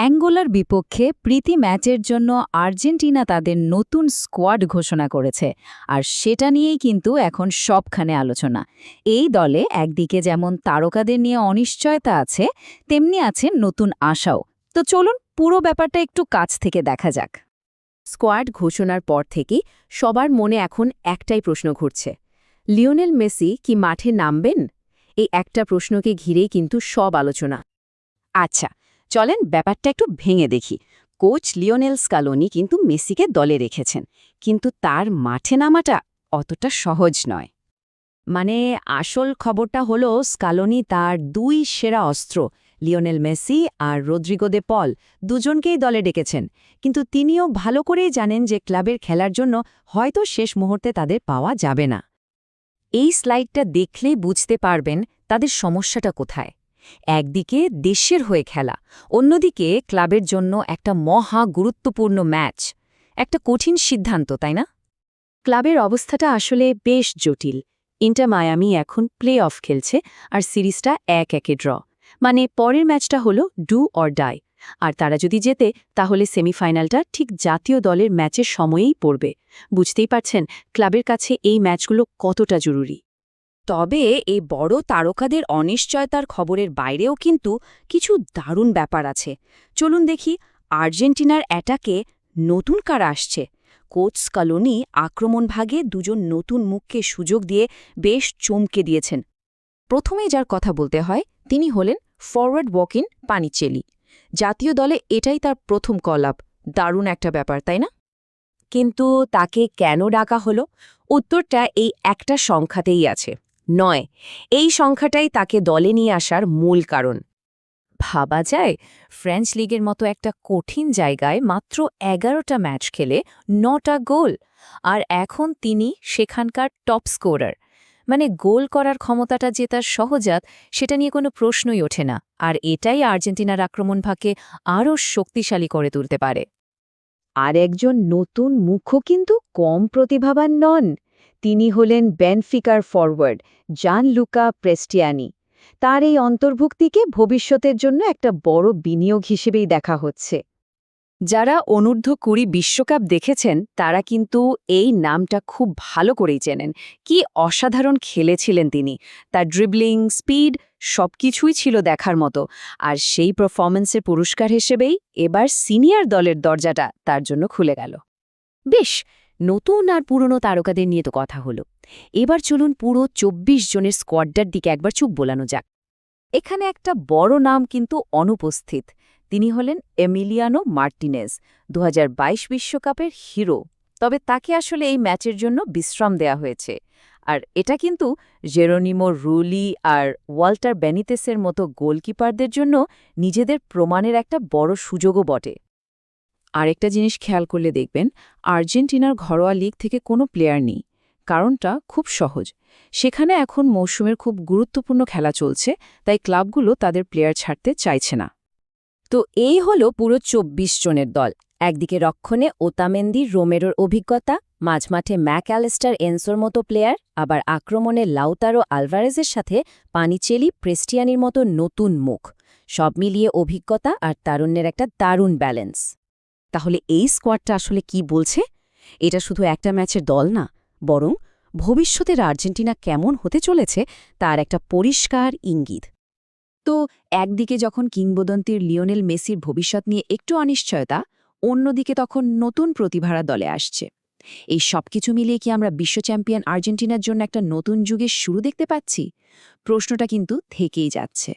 অ্যাঙ্গোলার বিপক্ষে প্রীতি ম্যাচের জন্য আর্জেন্টিনা তাদের নতুন স্কোয়াড ঘোষণা করেছে। আর সেটা নিয়েই কিন্তু এখন সবখানে আলোচনা। এই দলে একদিকে যেমন তারকাদের নিয়ে অনিশ্চয়তা আছে, তেমনি আছে নতুন আশাও। তো চলুন পুরো ব্যাপারটা একটু কাছ থেকে দেখা যাক। স্কোয়াড ঘোষণার পর থেকেই সবার মনে এখন একটাই প্রশ্ন ঘুরছে। লিওনেল মেসি কি মাঠে নামবেন? এই একটা প্রশ্নকে ঘিরেই কিন্তু সব আলোচনা। আচ্ছা চলেন ব্যাপারটা একটু ভেঙে দেখি। কোচ লিওনেল স্কালোনি কিন্তু মেসিকে দলে রেখেছেন, কিন্তু তার মাঠে নামাটা অতটা সহজ নয়। মানে আসল খবরটা হলো স্কালোনি তার দুই সেরা অস্ত্র, লিওনেল মেসি আর রদ্রিগো দে পল, দুজনকেই দলে ডেকেছেন। কিন্তু তিনিও ভালো করেই জানেন যে ক্লাবের খেলার জন্য হয়তো শেষ মুহূর্তে তাদের পাওয়া যাবে না। এই স্লাইডটা দেখলেই বুঝতে পারবেন তাদের সমস্যাটা কোথায়। একদিকে দেশের হয়ে খেলা, অন্যদিকে ক্লাবের জন্য একটা মহা গুরুত্বপূর্ণ ম্যাচ। একটা কঠিন সিদ্ধান্ত, তাই না? ক্লাবের অবস্থাটা আসলে বেশ জটিল। ইন্টার মায়ামি এখন প্লে অফ খেলছে আর সিরিজটা এক একে ড্র। মানে পরের ম্যাচটা হলো ডু অর ডাই। আর তারা যদি জেতে, তাহলে সেমিফাইনালটা ঠিক জাতীয় দলের ম্যাচের সময়েই পড়বে। বুঝতেই পারছেন, ক্লাবের কাছে এই ম্যাচগুলো কতটা জরুরি। তবে এই বড় তারকাদের অনিশ্চয়তার খবরের বাইরেও কিন্তু কিছু দারুণ ব্যাপার আছে। চলুন দেখি আর্জেন্টিনার অ্যাটাকে নতুন কারা আসছে। কোচ স্কালোনি আক্রমণ ভাগে দুজন নতুন মুখকে সুযোগ দিয়ে বেশ চমকে দিয়েছেন। প্রথমে যার কথা বলতে হয়, তিনি হলেন ফরওয়ার্ড ওয়াকিন পানিচেলি। জাতীয় দলে এটাই তার প্রথম কলাপ দারুণ একটা ব্যাপার, তাই না? কিন্তু তাকে কেন ডাকা হলো? উত্তরটা এই একটা সংখ্যাতেই আছে। নয়। এই সংখ্যাটাই তাকে দলে নিয়ে আসার মূল কারণ। ভাবা যায়, ফ্রেঞ্চ লিগের মতো একটা কঠিন জায়গায় মাত্র এগারোটা ম্যাচ খেলে নটা গোল, আর এখন তিনি সেখানকার টপ স্কোরার। মানে গোল করার ক্ষমতাটা যে তার সহজাত, সেটা নিয়ে কোনো প্রশ্নই ওঠে না, আর এটাই আর্জেন্টিনার আক্রমণভাগকে আরও শক্তিশালী করে তুলতে পারে। আর একজন নতুন মুখও কিন্তু কম প্রতিভাবান নন। তিনি হলেন বেনফিকার ফরওয়ার্ড, জান লুকা প্রেস্টিয়ানি। তার এই অন্তর্ভুক্তিকে ভবিষ্যতের জন্য একটা বড় বিনিয়োগ হিসেবেই দেখা হচ্ছে। যারা অনূর্ধ্ব কুড়ি বিশ্বকাপ দেখেছেন, তারা কিন্তু এই নামটা খুব ভালো করেই চেনেন। কি অসাধারণ খেলেছিলেন তিনি। তার ড্রিবলিং স্পিড সবকিছুই ছিল দেখার মতো। আর সেই পারফরমেন্সের পুরস্কার হিসেবেই এবার সিনিয়র দলের দরজাটা তার জন্য খুলে গেল। বেশ নতুন আর পুরনো তারকাদের নিয়ে তো কথা হলো। এবার চলুন পুরো ২৪ জনের স্কোয়াডটার দিকে একবার চুপ বোলানো যাক। এখানে একটা বড় নাম কিন্তু অনুপস্থিত। তিনি হলেন এমিলিয়ানো মার্টিনেজ দু বিশ্বকাপের হিরো। তবে তাকে আসলে এই ম্যাচের জন্য বিশ্রাম দেয়া হয়েছে। আর এটা কিন্তু জেরোনিমো রুলি আর ওয়াল্টার বেনিতেসের মতো গোলকিপারদের জন্য নিজেদের প্রমাণের একটা বড় সুযোগও বটে। আরেকটা জিনিস খেয়াল করলে দেখবেন, আর্জেন্টিনার ঘরোয়া লিগ থেকে কোনো প্লেয়ার নেই। কারণটা খুব সহজ। সেখানে এখন মৌসুমের খুব গুরুত্বপূর্ণ খেলা চলছে, তাই ক্লাবগুলো তাদের প্লেয়ার ছাড়তে চাইছে না। তো এই হলো পুরো ২৪ জনের দল। একদিকে রক্ষণে ওতামেন্দি, রোমেরোর অভিজ্ঞতা, মাঝমাঠে ম্যাক অ্যালেস্টার, এনসোর মতো প্লেয়ার, আবার আক্রমণে লাউতারো আলভারেজের সাথে পানিচেলি, প্রেস্টিয়ানির মতো নতুন মুখ। সব মিলিয়ে অভিজ্ঞতা আর তারুণ্যের একটা দারুণ ব্যালেন্স তাহলে এই স্কোয়াডটা আসলে কি বলছে? এটা শুধু একটা ম্যাচের দল না, বরং ভবিষ্যতের আর্জেন্টিনা কেমন হতে চলেছে তার একটা পরিষ্কার ইঙ্গিত। তো একদিকে যখন কিংবদন্তির লিওনেল মেসির ভবিষ্যৎ নিয়ে একটু অনিশ্চয়তা, অন্যদিকে তখন নতুন প্রতিভারা দলে আসছে। এই সবকিছু মিলিয়ে কি আমরা বিশ্ব চ্যাম্পিয়ন আর্জেন্টিনার জন্য একটা নতুন যুগের শুরু দেখতে পাচ্ছি? প্রশ্নটা কিন্তু থেকেই যাচ্ছে।